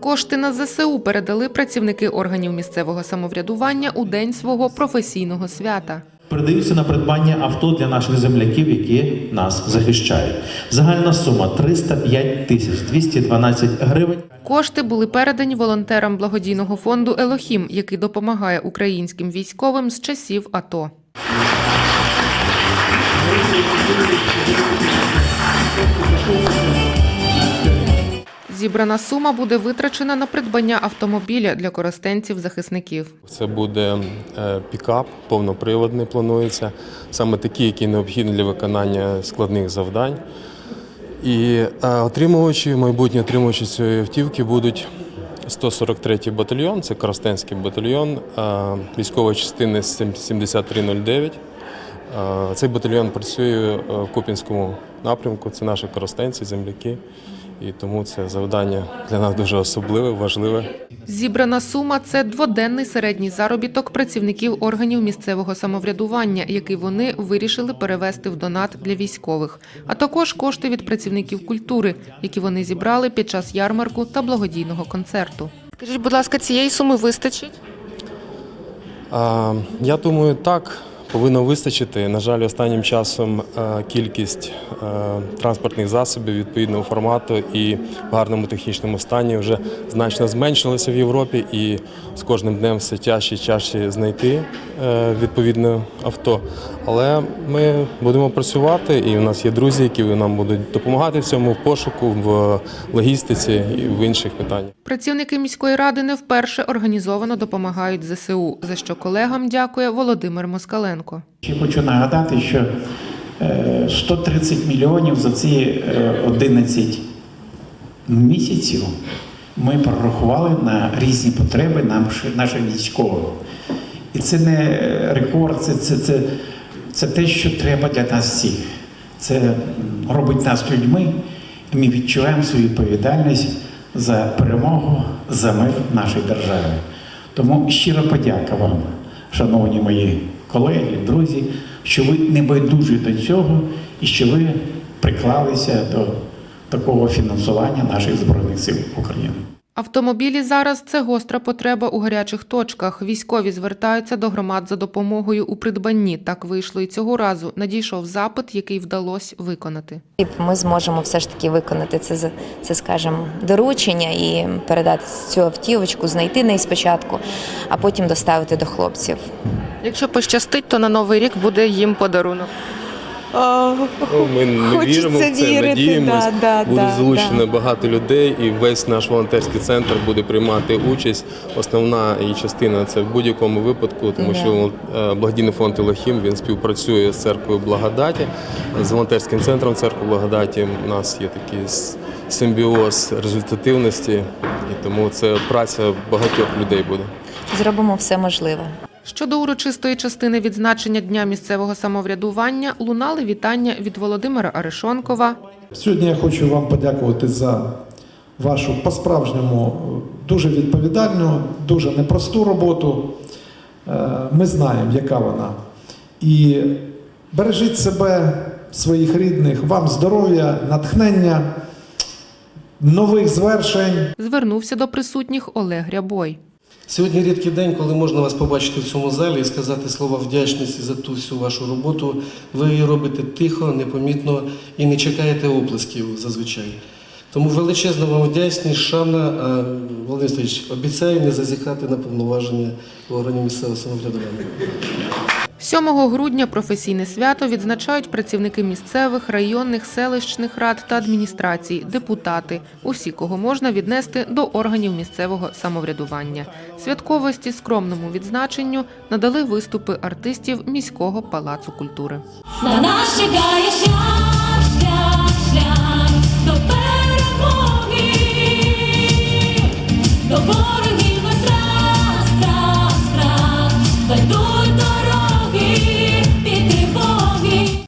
Кошти на ЗСУ передали працівники органів місцевого самоврядування у день свого професійного свята. Передаються на придбання авто для наших земляків, які нас захищають. Загальна сума 305 тисяч 212 гривень. Кошти були передані волонтерам благодійного фонду Елохім, який допомагає українським військовим з часів АТО. Зібрана сума буде витрачена на придбання автомобіля для користенців-захисників. Це буде е, пікап, повноприводний планується, саме такий, який необхідний для виконання складних завдань. І е, отримувачі, майбутні отримувачі цієї автівки будуть 143-й батальйон, це Коростенський батальйон е, військової частини 7309. Е, Цей батальйон працює в Купінському напрямку, це наші коростенці, земляки. І тому це завдання для нас дуже особливе, важливе. Зібрана сума це дводенний середній заробіток працівників органів місцевого самоврядування, який вони вирішили перевести в донат для військових, а також кошти від працівників культури, які вони зібрали під час ярмарку та благодійного концерту. Скажіть, будь ласка, цієї суми вистачить? А, Я думаю, так повинно вистачити. На жаль, останнім часом е, кількість е, транспортних засобів відповідного формату і в гарному технічному стані вже значно зменшилася в Європі, і з кожним днем все тяжче і тяжче знайти е, відповідне авто. Але ми будемо працювати, і у нас є друзі, які нам будуть допомагати в цьому в пошуку, в логістиці і в інших питаннях. Працівники міської ради не вперше організовано допомагають ЗСУ, за що колегам дякує Володимир Москаленко. Ще хочу нагадати, що е, 130 мільйонів за ці е, 11 місяців ми прорахували на різні потреби наших військових. І це не рекорд, це, це, це, це те, що треба для нас всіх. Це робить нас людьми, і ми відчуваємо свою відповідальність за перемогу, за мир в нашій державі. Тому щиро подяка вам, шановні мої колеги, друзі, що ви не байдужі до цього і що ви приклалися до такого фінансування наших збройних сил України. Автомобілі зараз це гостра потреба у гарячих точках. Військові звертаються до громад за допомогою у придбанні. Так вийшло і цього разу. Надійшов запит, який вдалося виконати. Ми зможемо все ж таки виконати це, це скажімо, доручення і передати цю автівочку, знайти неї спочатку, а потім доставити до хлопців. Якщо пощастить, то на новий рік буде їм подарунок. Ну, Ми не Хочеться віримо в це, вірити, надіємось. да, да, буде да, залучено багато людей, і весь наш волонтерський центр буде приймати участь. Основна її частина це в будь-якому випадку, тому що е, благодійний фонд Елохім він співпрацює з церквою Благодаті, з волонтерським центром церкви Благодаті. У нас є такий с- симбіоз результативності, і тому це праця багатьох людей буде. Зробимо все можливе. Щодо урочистої частини відзначення Дня місцевого самоврядування лунали вітання від Володимира Арешонкова, Сьогодні я хочу вам подякувати за вашу по-справжньому е, дуже відповідальну, дуже непросту роботу. Е, Ми знаємо, яка вона. І бережіть себе, своїх рідних, вам здоров'я, натхнення, нових звершень. звернувся до присутніх Олег Рябой. Сьогодні рідкий день, коли можна вас побачити в цьому залі і сказати слова вдячності за ту всю вашу роботу. Ви її робите тихо, непомітно і не чекаєте оплесків зазвичай. Тому величезна вам вдячність, шана. Володимир Стоїч, обіцяю не зазіхати на повноваження в органі місцевого самоврядування. 7 грудня професійне свято відзначають працівники місцевих, районних, селищних рад та адміністрацій, депутати, усі, кого можна віднести до органів місцевого самоврядування. Святковості скромному відзначенню надали виступи артистів міського палацу культури. На нас чекає шлях, шлях, шлях до перемоги. До